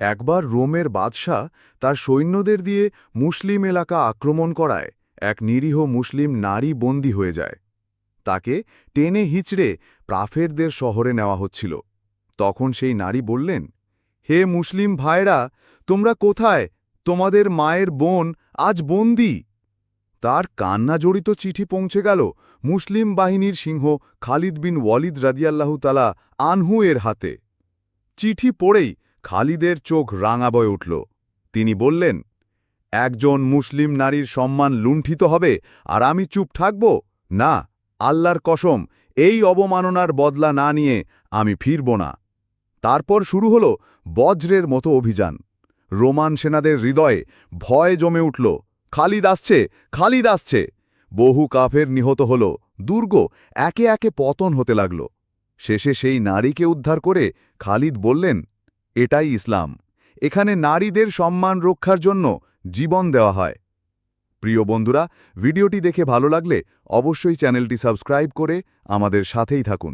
একবার রোমের বাদশাহ তার সৈন্যদের দিয়ে মুসলিম এলাকা আক্রমণ করায় এক নিরীহ মুসলিম নারী বন্দী হয়ে যায়। তাকে টেনে হিচড়ে প্রাফেরদের শহরে নেওয়া হচ্ছিল। তখন সেই নারী বললেন, হে মুসলিম ভাইরা তোমরা কোথায়? তোমাদের মায়ের বোন আজ বন্দী। তার কান্না জড়িত চিঠি পৌঁছে গেল মুসলিম বাহিনীর সিংহ খালিদ বিন ওয়ালিদ রাদিয়াল্লাহু তালা আনহু এর হাতে। চিঠি পড়েই খালিদের চোখ রাঙাবয়ে উঠল। তিনি বললেন, একজন মুসলিম নারীর সম্মান লুণ্ঠিত হবে আর আমি চুপ থাকব? না, আল্লাহর কসম, এই অবমাননার বদলা না নিয়ে আমি ফিরব না। তারপর শুরু হল বজ্রের মতো অভিযান। রোমান সেনাদের হৃদয়ে ভয় জমে উঠল, খালিদ আসছে খালিদ আসছে! বহু কাফের নিহত হল, দুর্গ একে একে পতন হতে লাগল। শেষে সেই নারীকে উদ্ধার করে খালিদ বললেন এটাই ইসলাম। এখানে নারীদের সম্মান রক্ষার জন্য জীবন দেওয়া হয়। প্রিয় বন্ধুরা, ভিডিওটি দেখে ভালো লাগলে অবশ্যই চ্যানেলটি সাবস্ক্রাইব করে আমাদের সাথেই থাকুন।